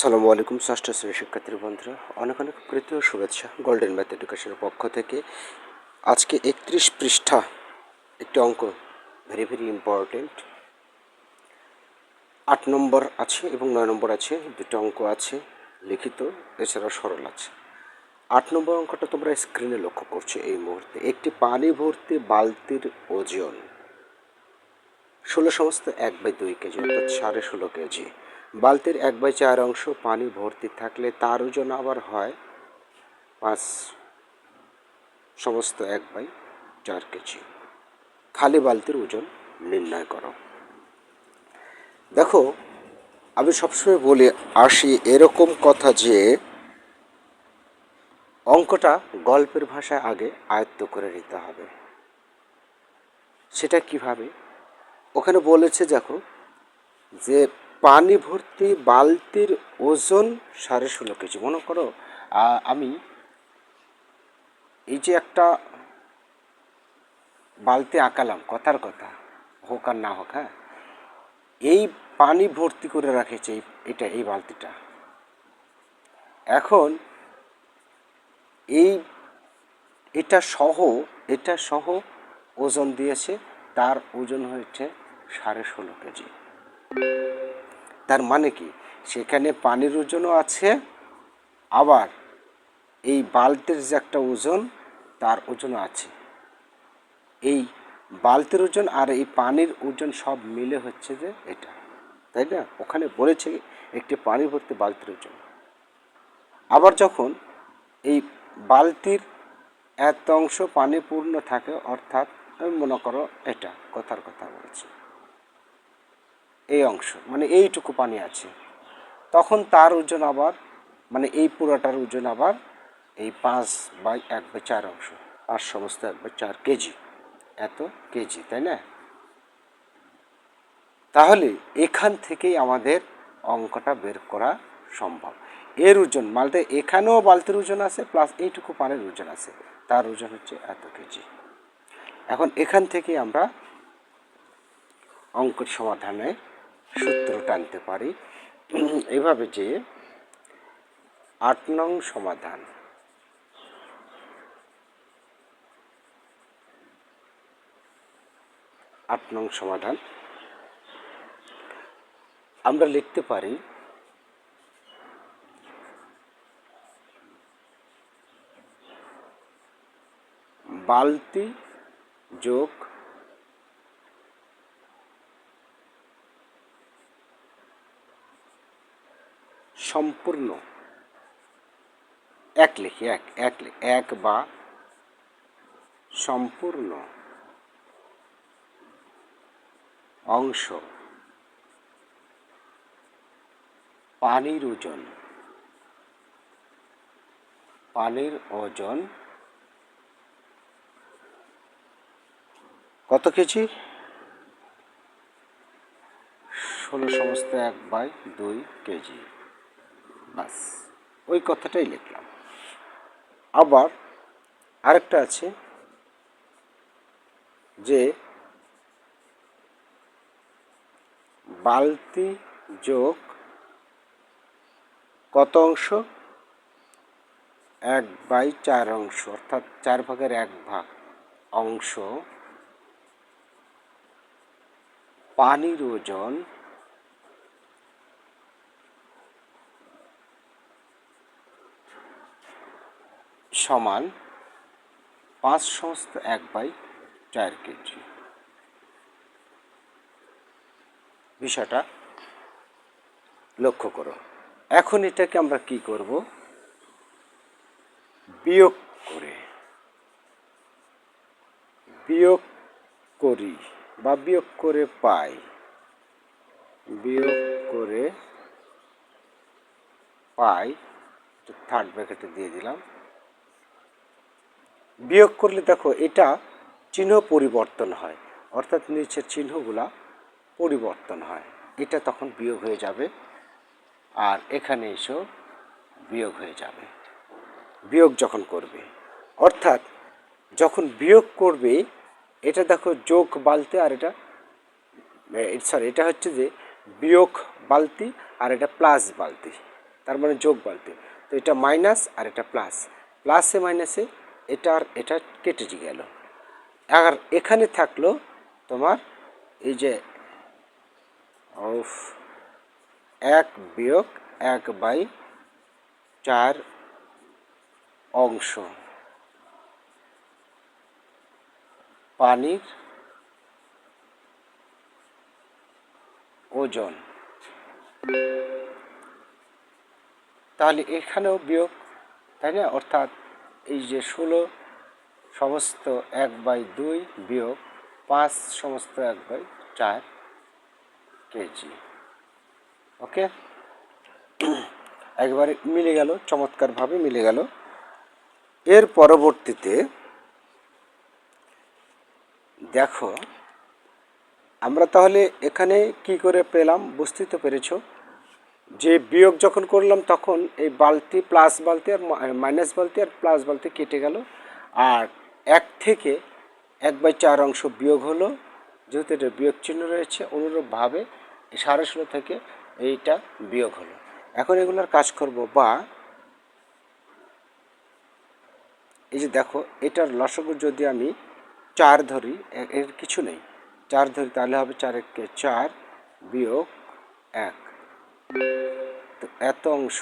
সালামু আলাইকুম, ষষ্ঠ শ্রেণির শিক্ষার্থী বন্ধুরা। অনেক অনেক প্রীতি ও শুভেচ্ছা গোল্ডেন ম্যাথ এডুকেশনের পক্ষ থেকে। আজকে একত্রিশ পৃষ্ঠা, একটি অঙ্ক ভেরি ভেরি ইম্পর্টেন্ট আট নম্বর আছে এবং নয় নম্বর আছে, দুটো অঙ্ক আছে, লিখিত, এছাড়াও সরল আছে। আট নম্বর অঙ্কটা তোমরা স্ক্রিনে লক্ষ্য করছ এই মুহূর্তে। একটি পানি ভর্তি বালতির ওজন ষোলো সমস্ত এক বাই দুই কেজি, অর্থাৎ সাড়ে ষোলো কেজি। বালতির এক বাই চার অংশ পানি ভর্তি থাকলে তার ওজন আবার হয় পাঁচ সমস্ত এক বাই চার কেজি। খালি বালতির ওজন নির্ণয় করো। দেখো, আমি সবসময় বলে, আসি এরকম কথা যে অঙ্কটা গল্পের ভাষায় আগে আয়ত্ত করে নিতে হবে। সেটা কীভাবে? ওখানে বলেছে, দেখো, যে পানি ভর্তি বালতির ওজন সাড়ে ষোলো কেজি। মনে করো আমি এই যে একটা বালতি আঁকালাম, কথার কথা, হোক আর না হোক হ্যাঁ? এই পানি ভর্তি করে রাখেছে এটা, এই বালতিটা। এখন এই, এটা সহ এটা সহ ওজন দিয়েছে, তার ওজন হয়েছে সাড়ে ষোলো কেজি। তার মানে কি? সেখানে পানির ওজনও আছে, আবার এই বালতির যে একটা ওজন, তার ওজনও আছে। এই বালতির ওজন আর এই পানির ওজন সব মিলে হচ্ছে যে এটা, তাই না? ওখানে বলেছে একটি পানি ভর্তি বালতির ওজন। আবার যখন এই বালতির এত অংশ পানি পূর্ণ থাকে, অর্থাৎ আমি মনে করো এটা কথার কথা বলছি। এই অংশ মানে এইটুকু পানি আছে। তখন তার ওজন আবার মানে এই পুরোটার ওজন আবার এই পাঁচ বাই এক বাই চার অংশ, আর সমস্ত এক বাই চার কেজি, এত কেজি, তাই না? তাহলে এখান থেকেই আমাদের অঙ্কটা বের করা সম্ভব। এর ওজন মালতে এখানেও বালতির ওজন আছে প্লাস এইটুকু পানির ওজন আছে, তার ওজন হচ্ছে এত কেজি। এখন এখান থেকে আমরা অঙ্কের সমাধানে সূত্র টানতে পারি। এভাবে যে আট নং সমাধান। আট নং সমাধান। আমরা লিখতে পারি বালতি যোগ সম্পূর্ণ। এক লিখি, এক এক এক বা সম্পূর্ণ অংশ। পানির ওজন। পানির ওজন কত কেজি? ষোলো সমস্ত এক বাই দুই কেজি। বাস, ওই কথাটাই লিখলাম। আবার আরেকটা আছে যে বালতি যোগ কত অংশ? এক বাই চার অংশ, অর্থাৎ চার ভাগের এক ভাগ অংশ পানির ওজন সমান পাঁচ সমস্ত এক বাই চার কেজি। বিষয়টা লক্ষ্য করো। এখন এটাকে আমরা কি করব? বিয়োগ করে, বিয়োগ করি বা বিয়োগ করে পাই। বিয়োগ করে পাই থার্ড ব্র্যাকেটে দিয়ে দিলাম। বিয়োগ করলে দেখো এটা চিহ্ন পরিবর্তন হয়। অর্থাৎ নিচের চিহ্নগুলা পরিবর্তন হয়। এটা তখন বিয়োগ হয়ে যাবে আর এখানে এসেও বিয়োগ হয়ে যাবে। বিয়োগ যখন করবে। অর্থাৎ যখন বিয়োগ করবে, এটা দেখো যোগ বালতে আর এটা সরি এটা হচ্ছে যে বিয়োগ বালতি আর এটা প্লাস বালতি। তার মানে যোগ বালতি। তো এটা মাইনাস আর এটা প্লাস প্লাসে মাইনাসে এটা আর এটা কেটে গেল। আর এখানে থাকল তোমার এই যে উফ, এক বিয়োগ এক বাই চার অংশ। পানির ওজন। তাহলে এখানেও বিয়োগ তাই না? অর্থাৎ এই যে ষোলো সমস্ত এক বাই দুই বিয়োগ পাঁচ সমস্ত এক বাই চার কেজি। ওকে? একবারে মিলে গেল, চমৎকারভাবে মিলে গেল। এর পরবর্তীতে দেখো, আমরা তাহলে এখানে কি করে পেলাম? বুঝতেই তো পেরেছ। যে বিয়োগ যখন করলাম, তখন এই বালতি প্লাস বালতি আর মাইনাস বালতি আর প্লাস বালতি কেটে গেল। আর এক থেকে এক বাই চার অংশ বিয়োগ হলো। যেহেতু এটা বিয়োগ চিহ্ন রয়েছে, অনুরূপভাবে সাড়ে ষোলো থেকে এইটা বিয়োগ হলো। এখন এগুলোর কাজ করব বা এই যে দেখো, এটার লসগু যদি আমি চার ধরি এর কিছু নেই। চার ধরি তাহলে হবে চার এককে চার বিয়োগ এক। তো এত অংশ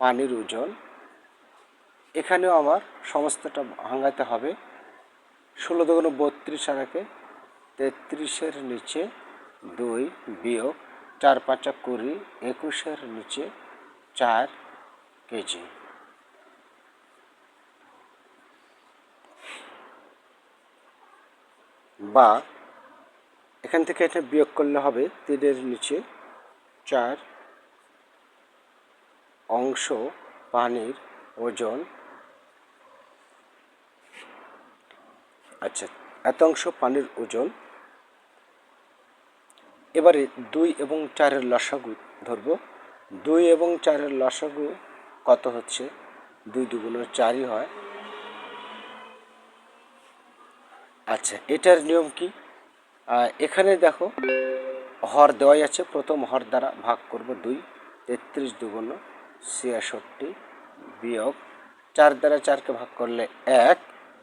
পানির ওজন। এখানেও আমার সমস্তটা ভাঙাতে হবে। ষোলো দুগুণ বত্রিশ আর একে তেত্রিশের নিচে দুই বিয়োগ চার পাঁচা কুড়ি একুশের নিচে চার কেজি। বা এখান থেকে এটা বিয়োগ করলে হবে তিনের নিচে চার অংশ পানির ওজন। আচ্ছা এত অংশ পানির ওজন। এবারে দুই এবং চারের লসাগু ধরব। দুই এবং চারের লসাগু কত হচ্ছে? দুই দুগুণ চারই হয়। আচ্ছা এটার নিয়ম কি? এখানে দেখো, হর দেওয়াই আছে। প্রথম হর দ্বারা ভাগ করব দুই, তেত্রিশ দুগুণ ছিয়াষট্টি বিয়োগ চার দ্বারা চারকে ভাগ করলে এক,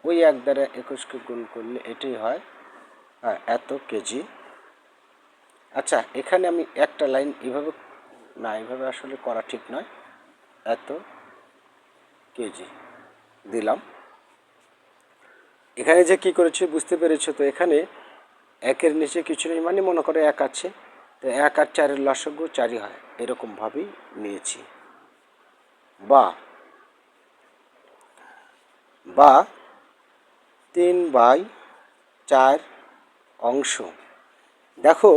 ওই এক দ্বারা একুশকে গুণ করলে এটাই হয় এত কেজি। আচ্ছা এখানে আমি একটা লাইন এভাবে, না, এভাবে আসলে করা ঠিক নয়, এত কেজি দিলাম। এখানে যে কি করেছে বুঝতে পেরেছ? তো এখানে একের নিচে কিছু নেই মানে মনে করে এক আছে। তো এক আর চারের লসগু চারই হয় এরকমভাবেই নিয়েছি। বা বা তিন বাই চার অংশ। দেখো,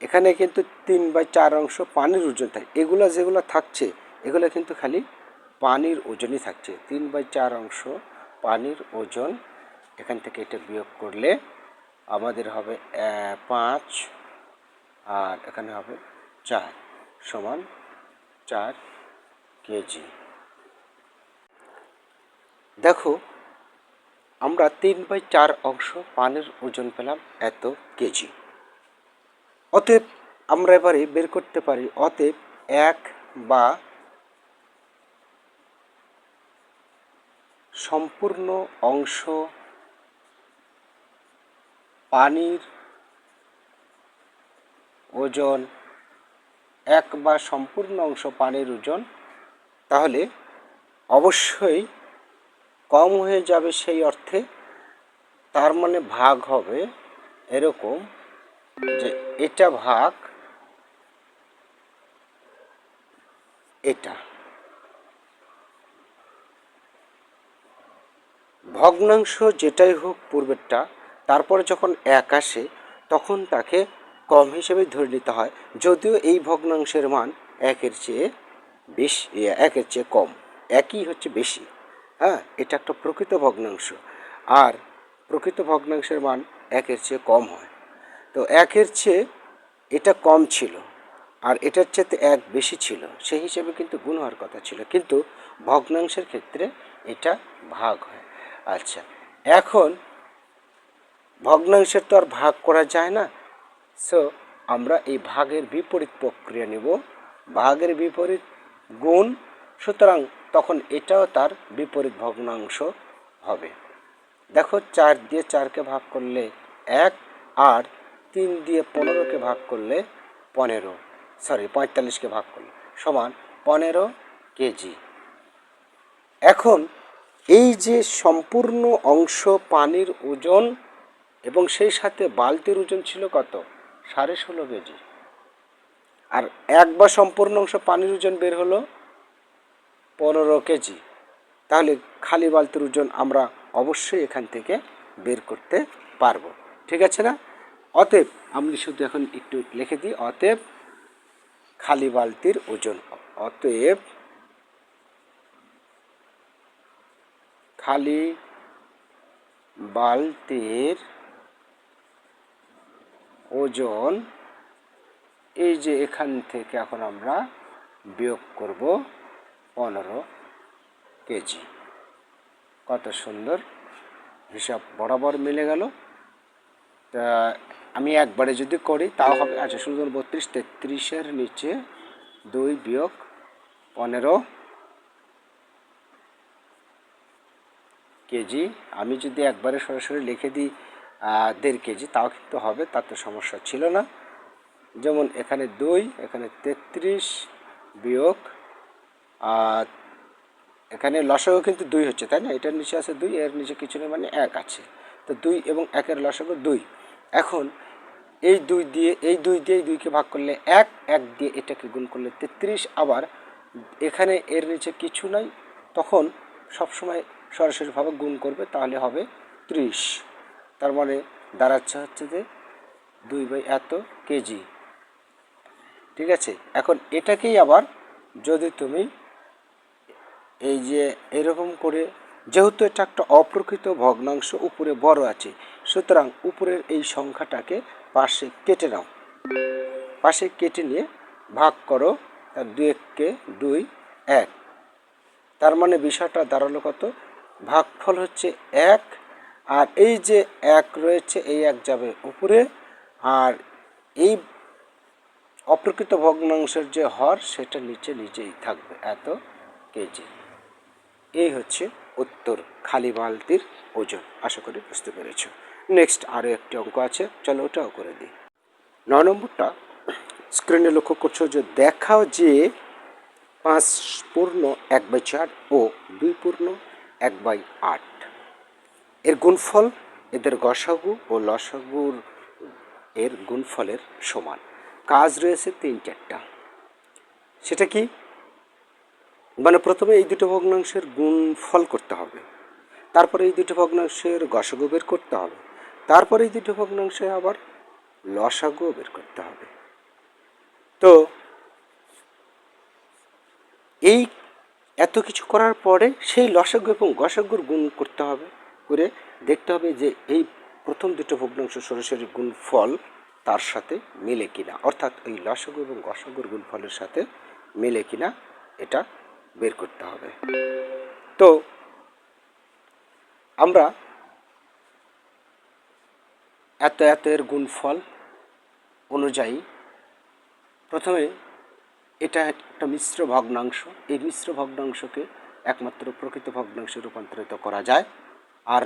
এখানে কিন্তু তিন বাই চার অংশ পানির ওজন থাকে। এগুলো যেগুলো থাকছে, এগুলো কিন্তু খালি পানির ওজনই থাকছে। তিন বাই চার অংশ পানির ওজন, এখান থেকে এটা বিয়োগ করলে আমাদের হবে পাঁচ আর এখানে হবে চার সমান চার কেজি। দেখো, আমরা তিন বাই চার অংশ পানের ওজন পেলাম এত কেজি। অতএব আমরা এবারে বের করতে পারি, অতএব এক বা সম্পূর্ণ অংশ পানির ওজন এক বা সম্পূর্ণ অংশ পানির ওজন, তাহলে অবশ্যই কম হয়ে যাবে সেই অর্থে। তার মানে ভাগ হবে এরকম যে এটা ভাগ এটা। ভগ্নাংশ যেটাই হোক পূর্বেরটা তারপরে যখন এক আসে, তখন তাকে কম হিসেবে ধরে নিতে হয়। যদিও এই ভগ্নাংশের মান একের চেয়ে বেশি একের চেয়ে কম, একই হচ্ছে বেশি। হ্যাঁ এটা একটা প্রকৃত ভগ্নাংশ। আর প্রকৃত ভগ্নাংশের মান একের চেয়ে কম হয়। তো একের চেয়ে এটা কম ছিল, আর এটার চেয়ে এক বেশি ছিল, সেই হিসেবে কিন্তু গুণ হওয়ার কথা ছিল। কিন্তু ভগ্নাংশের ক্ষেত্রে এটা ভাগ হয়। আচ্ছা এখন ভগ্নাংশের তো আর ভাগ করা যায় না। সো আমরা এই ভাগের বিপরীত প্রক্রিয়া নেব। ভাগের বিপরীত গুণ, সুতরাং তখন এটাও তার বিপরীত ভগ্নাংশ হবে। দেখো, চার দিয়ে চারকে ভাগ করলে এক, আর তিন দিয়ে পনেরোকে ভাগ করলে পনেরো। সরি পঁয়তাল্লিশকে ভাগ করলে, সমান পনেরো কেজি। এখন এই যে সম্পূর্ণ অংশ পানির ওজন এবং সেই সাথে বালতির ওজন ছিল কত? সাড়ে ষোলো কেজি। আর এক বা সম্পূর্ণ অংশ পানির ওজন বের হলো পনেরো কেজি। তাহলে খালি বালতির ওজন আমরা অবশ্যই এখান থেকে বের করতে পারব। ঠিক আছে না? অতএব আমি শুধু এখন একটু লিখে দিই, অতএব খালি বালতির ওজন, অতএব খালি বালতির ওজন, এই যে এখান থেকে এখন আমরা বিয়োগ করব পনেরো কেজি। কত সুন্দর হিসাব বরাবর মিলে গেল। তা আমি একবারে যদি করি, তাও হবে আচ্ছা সুন্দর বত্রিশ, তেত্রিশের নিচে দুই বিয়োগ পনেরো কেজি। আমি যদি একবারে সরাসরি লিখে দিই দেড় কেজি, তাও কিন্তু হবে, তাতে সমস্যা ছিল না। যেমন এখানে দুই, এখানে তেত্রিশ বিয়োগ এখানে লসাগু কিন্তু দুই হচ্ছে, তাই না? এটার নিচে আছে দুই, এর নিচে কিছু নেই মানে এক আছে। তো দুই এবং একের লসাগু দুই। এখন এই দুই দিয়ে, এই দুই দিয়ে দুইকে ভাগ করলে এক এক দিয়ে এটাকে গুণ করলে তেত্রিশ, আবার এখানে এর নিচে কিছু নাই, তখন সবসময় সরাসরিভাবে গুণ করবে, তাহলে হবে ত্রিশ। তার মানে দাঁড়াচ্ছে হচ্ছে যে দুই বাই এত কেজি। ঠিক আছে? এখন এটাকেই আবার যদি তুমি এই যে এরকম করে, যেহেতু এটা একটা অপ্রকৃত ভগ্নাংশ, উপরে বড় আছে, সুতরাং উপরের এই সংখ্যাটাকে পাশে কেটে নাও। পাশে কেটে নিয়ে ভাগ করো দুই, এককে দুই, এক। তার মানে বিষয়টা দাঁড়াল কত? ভাগফল হচ্ছে এক আর এই যে এক রয়েছে, এই এক যাবে উপরে। আর এই অপ্রকৃত ভগ্নাংশের যে হর, সেটা নিচে নিচেই থাকবে এত কেজি। এই হচ্ছে উত্তর খালি বালতির ওজন। আশা করি বুঝতে পেরেছ। নেক্সট আরও একটি অঙ্ক আছে। চলো ওটাও করে দিই। নয় নম্বরটা। স্ক্রিনে লক্ষ্য করছ যে দেখাও যে পাঁচ পূর্ণ এক বাই চার ও দুই পূর্ণ এক বাই আট। এর গুণফল এদের গসাগু ও লসাগুর এর গুণফলের সমান। কাজ রয়েছে তিন চারটা সেটা কি? মানে প্রথমে এই দুটো ভগ্নাংশের গুণফল করতে হবে। তারপরে এই দুটো ভগ্নাংশের গসাগু বের করতে হবে। তারপরে এই দুটো ভগ্নাংশে আবার লসাগু বের করতে হবে। তো এই এত কিছু করার পরে সেই লসাগু এবং গসাগুর গুণ করতে হবে। করে দেখতে হবে যে এই প্রথম দুটো ভগ্নাংশ সরাসরি গুণফল তার সাথে মেলে কিনা। অর্থাৎ এই লসাগু এবং গসাগুর গুণফলের সাথে মেলে কিনা এটা বের করতে হবে। তো আমরা এত এত এর গুণফল অনুযায়ী প্রথমে এটা একটা মিশ্র ভগ্নাংশ। এই মিশ্র ভগ্নাংশকে একমাত্র প্রকৃত ভগ্নাংশে রূপান্তরিত করা যায়। আর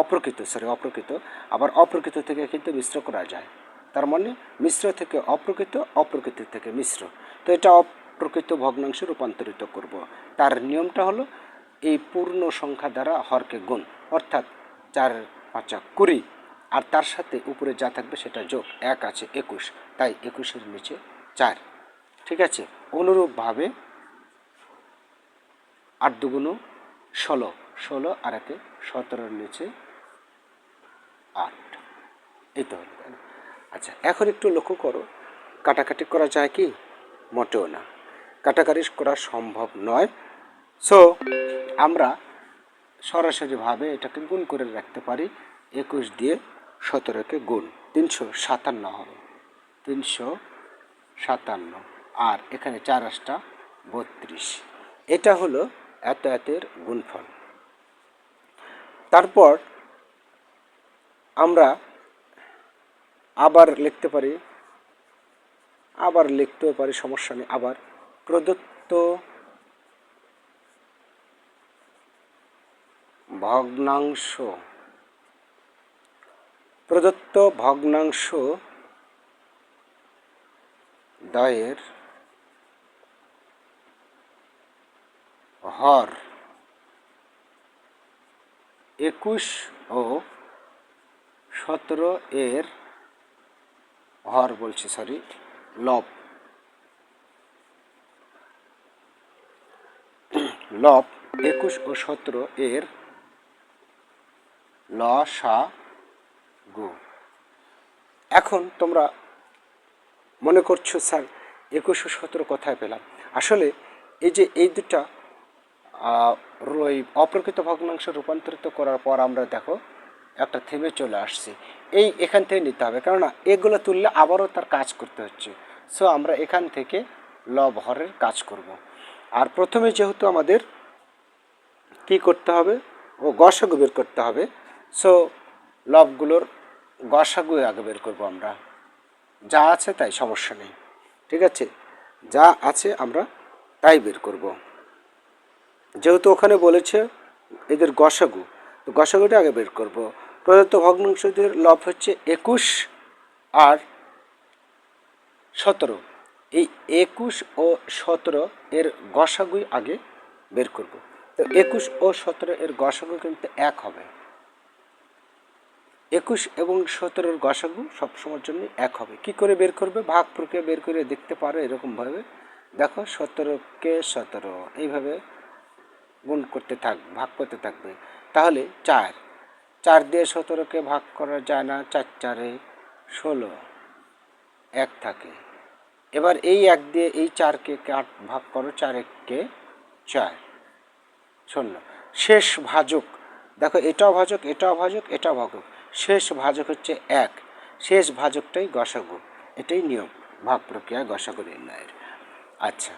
অপ্রকৃত সরি অপ্রকৃত, আবার অপ্রকৃত থেকে কিন্তু মিশ্র করা যায়। তার মানে মিশ্র থেকে অপ্রকৃত অপ্রকৃত থেকে মিশ্র। তো এটা অপ্রকৃত ভগ্নাংশে রূপান্তরিত করব। তার নিয়মটা হলো এই পূর্ণ সংখ্যা দ্বারা হরকে গুণ, অর্থাৎ চার পাঁচা কুড়ি, আর তার সাথে উপরে যা থাকবে সেটা যোগ এক আছে একুশ, তাই একুশের নিচে চার। ঠিক আছে? অনুরূপভাবে আট দুগুণ ষোলো। ষোলো, আর একে সতেরোর নিচে আট। এই তো হলো আচ্ছা এখন একটু লক্ষ্য করো, কাটাকাটি করা যায় কি? মোটেও না। কাটাকাটি করা সম্ভব নয়। সো আমরা সরাসরিভাবে এটাকে গুণ করে রাখতে পারি, একুশ দিয়ে সতেরোকে গুণ, তিনশো সাতান্ন হবে। তিনশো সাতান্ন, আর এখানে চার আটটা বত্রিশ। এটা হলো এত এতের গুণফল। তারপর আমরা আবার লিখতে পারি, আবার লিখতেও পারি, সমস্যা নেই, আবার। প্রদত্ত ভগ্নাংশ প্রদত্ত ভগ্নাংশ দয়ের হর একুশ ও সতেরো এর হর বলছি সরি লব। লব, একুশ ও সতেরো এর ল, সা, গু। এখন তোমরা মনে করছ, স্যার, একুশ ও সতেরো কোথায় পেলাম? আসলে এই যে এই দুটা ওই অপ্রকৃত ভগ্নাংশ রূপান্তরিত করার পর আমরা দেখো একটা থেমে চলে আসছি। এই এখান থেকে নিতে হবে, কেননা এগুলো তুললে আবারও তার কাজ করতে হচ্ছে। সো আমরা এখান থেকে লব হরের কাজ করব। আর প্রথমে যেহেতু আমাদের কি করতে হবে, ও গসাগু বের করতে হবে সো লবগুলোর গসাগু আগে বের করব আমরা। যা আছে তাই, সমস্যা নেই। ঠিক আছে? যা আছে আমরা তাই বের করব। যেহেতু ওখানে বলেছে এদের গসাগু, তো গসাগুটা আগে বের করব। প্রদত্ত ভগ্নাংশদের লব হচ্ছে একুশ আর সতেরো। এই একুশ ও সতেরো এর গসাগুই আগে বের করব। তো একুশ ও সতেরো এর গসাগু কিন্তু এক হবে। একুশ এবং সতেরোর গসাগু সবসময়ের জন্য এক হবে। কি করে বের করবে? ভাগ প্রক্রিয়া বের করে দেখতে পারো এরকমভাবে। দেখো, সতেরোকে সতেরো। এইভাবে গুণ করতে থাক, ভাগ করতে থাকবে। তাহলে চার। চার দিয়ে সতেরোকে ভাগ করা যায় না, চার চারে ষোলো। এক থাকে। এবার এই এক দিয়ে এই চারকে কাট ভাগ করো, চার এককে চার। শূন্য। শেষ ভাজক। দেখো, এটাও ভাজক এটাও ভাজক এটাও ভাজক শেষ ভাজক হচ্ছে এক। শেষ ভাজকটাই গসাগু। এটাই নিয়ম, ভাগ প্রক্রিয়া গসাগু নির্ণয়ের। আচ্ছা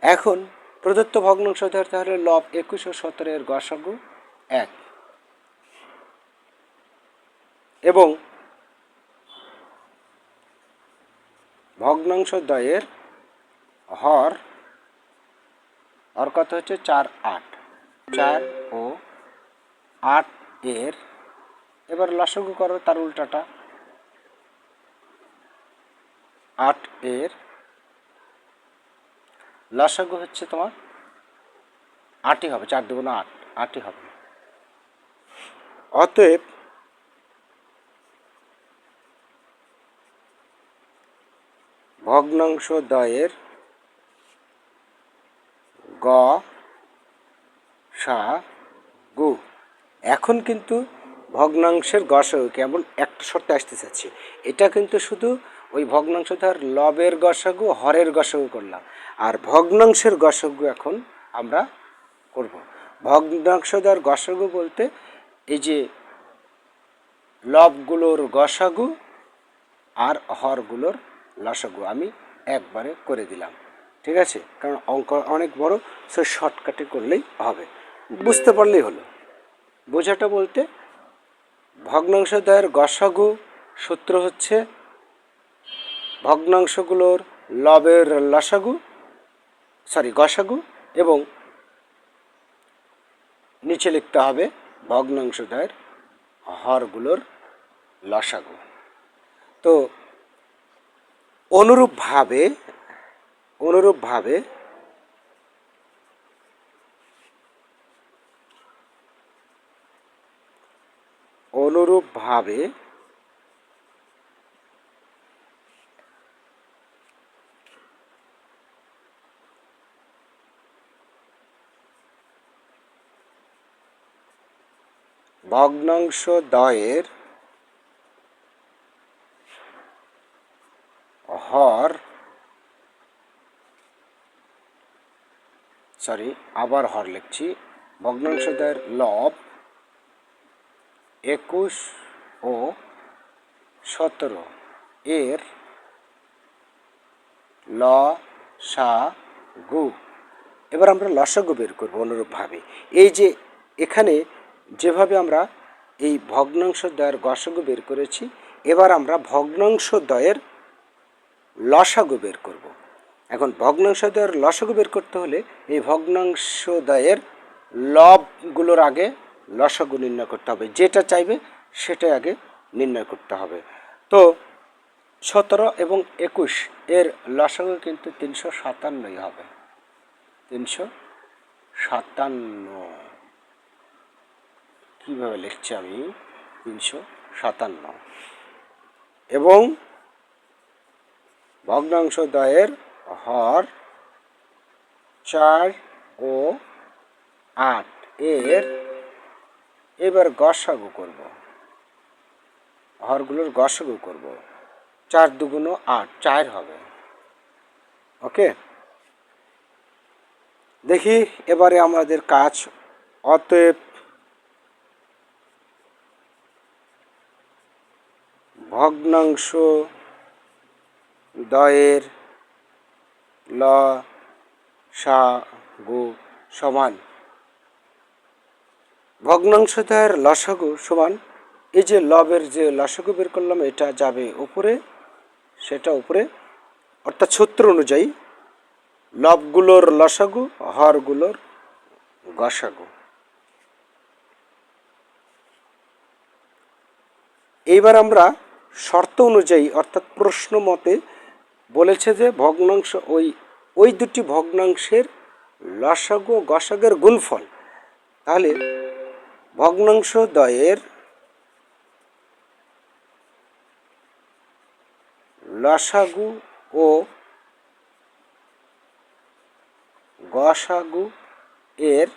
এখন প্রদত্ত ভগ্নাংশ ধরতে হলে লব একুশ ও সতেরো এর গসাগু এক। এবং ভগ্নাংশ দ্বয়ের হর হর কত হচ্ছে? চার আট। চার ও আট এর। এবার লসগু করো তার উল্টাটা। আট এর লসগু হচ্ছে তোমার আটই হবে, চার দুগুণ আট, আটই হবে। অতএব ভগ্নাংশ দয়ের গ, সা, গু। এখন কিন্তু ভগ্নাংশের গসাগু কেবল একটা শর্তে আসতে চাচ্ছি। এটা কিন্তু শুধু ওই ভগ্নাংশ ধর লবের গসাগু, হরের গসাগু করলাম। আর ভগ্নাংশের গসাগু এখন আমরা করব। ভগ্নাংশ ধর গসাগু বলতে এই যে লবগুলোর গসাগু আর হরগুলোর লসাগু আমি একবারে করে দিলাম। ঠিক আছে? কারণ অঙ্ক অনেক বড় সে শর্টকাটে করলেই হবে। বুঝতে পারলেই হলো। বোঝাটা বলতে ভগ্নাংশদ্বয়ের গসাগু সূত্র হচ্ছে ভগ্নাংশগুলোর লবের লসাগু সরি গসাগু এবং নিচে লিখতে হবে ভগ্নাংশদ্বয়ের হরগুলোর লসাগু। তো অনুরূপভাবে অনুরূপভাবে অনুরূপভাবে ভগ্নাংশ দয়ের হর সরি আবার হর লিখছি ভগ্নাংশদের লব একুশ ও সতেরো। এর ল, সা, গু। এবার আমরা লসাগু বের করব অনুরূপভাবে। এই যে এখানে যেভাবে আমরা এই ভগ্নাংশ দ্বয়ের গসাগু বের করেছি, এবার আমরা ভগ্নাংশ দ্বয়ের লসাগু বের করব। এখন ভগ্নাংশদ্বয়ের লসাগু বের করতে হলে এই ভগ্নাংশদ্বয়ের লবগুলোর আগে লসাগু নির্ণয় করতে হবে। যেটা চাইবে সেটাই আগে নির্ণয় করতে হবে। তো সতেরো এবং একুশ এর লসাগু কিন্তু তিনশো সাতান্নই হবে। তিনশো সাতান্ন। কীভাবে লিখছি আমি? তিনশো সাতান্ন। এবং ভগ্নাংশদ্বয়ের হর চার ও আট। এর এবার গসাগু করব। হরগুলোর গসাগু করব। চার দুগুণ আট, চার হবে। ওকে? দেখি এবারে আমাদের কাজ। অতএব ভগ্নাংশ দয়ের ল, সা, গু সমান। ভগ্নাংশ দয়ের লসাগু সমান। এই যে লবের যে লসাগু বের করলাম, এটা যাবে উপরে, সেটা উপরে। অর্থাৎ সূত্র অনুযায়ী লবগুলোর লসাগু, হরগুলোর গসাগু। এইবার আমরা শর্ত অনুযায়ী, অর্থাৎ প্রশ্ন মতে, বলেছে যে ভগ্নাংশ, ওই ওই দুটি ভগ্নাংশের লসাগু ও গসাগের গুণফল। তাহলে ভগ্নাংশ দ্বয়ের লসাগু ও গসাগু এর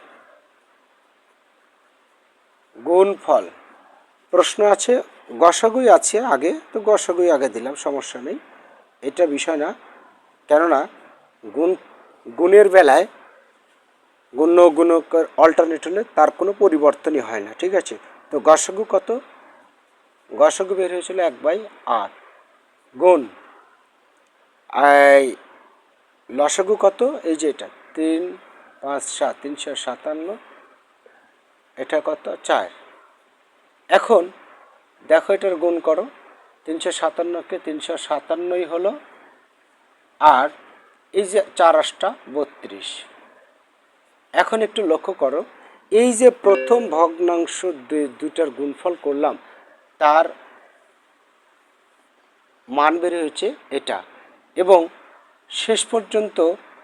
গুণফল। প্রশ্ন আছে গসাগুই আছে আগে, তো গসাগুই আগে দিলাম, সমস্যা নেই। এটা বিষয় না। কেননা, গুণ, গুণের বেলায় গুণ্য গুণকের অল্টারনেট হলে তার কোনো পরিবর্তনই হয় না, ঠিক আছে? তো গসাগু কত? গসাগু বের হয়েছিল এক বাই আট। গুণ, এই লসাগু কত? এই যে এটা, তিন, পাঁচ, সাত, তিনশো সাতান্ন, এটা কত? চার। এখন দেখো এটার গুণ করো। তিনশো সাতান্নকে তিনশো সাতান্নই হলো, আর এই যে চার আটটা বত্রিশ। এখন একটু লক্ষ্য করো, এই যে প্রথম ভগ্নাংশ দুইটার গুণফল করলাম, তার মান বের হয়েছে এটা। এবং শেষ পর্যন্ত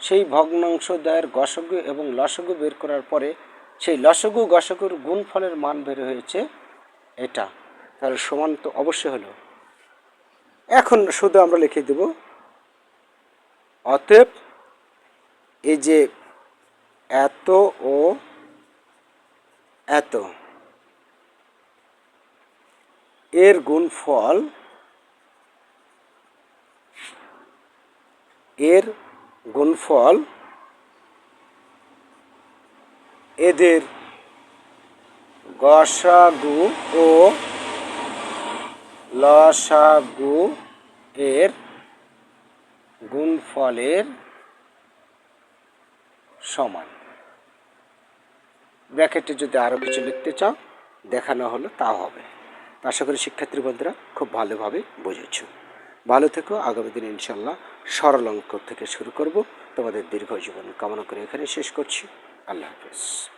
সেই ভগ্নাংশ দায়ের গসগু এবং লসগু বের করার পরে সেই লসগু গসগুর গুণফলের মান বের হয়েছে এটা। তাহলে সমান তো অবশ্যই হলো। এখন শুধু আমরা লিখে দেব, অতএব এই যে এত ও এত, এর গুণফল এর গুণফল এদের গসাগু ও লসাগু এর গুণফলের সমান। ব্র্যাকেটে যদি আরও কিছু লিখতে চাও, দেখানো হলো তা হবে। আশা করি শিক্ষার্থী বন্ধুরা খুব ভালোভাবে বুঝেছ। ভালো থেকো, আগামী দিনে ইনশাল্লাহ সরল অঙ্ক থেকে শুরু করব। তোমাদের দীর্ঘ জীবন কামনা করে এখানে শেষ করছি। আল্লাহ হাফেজ।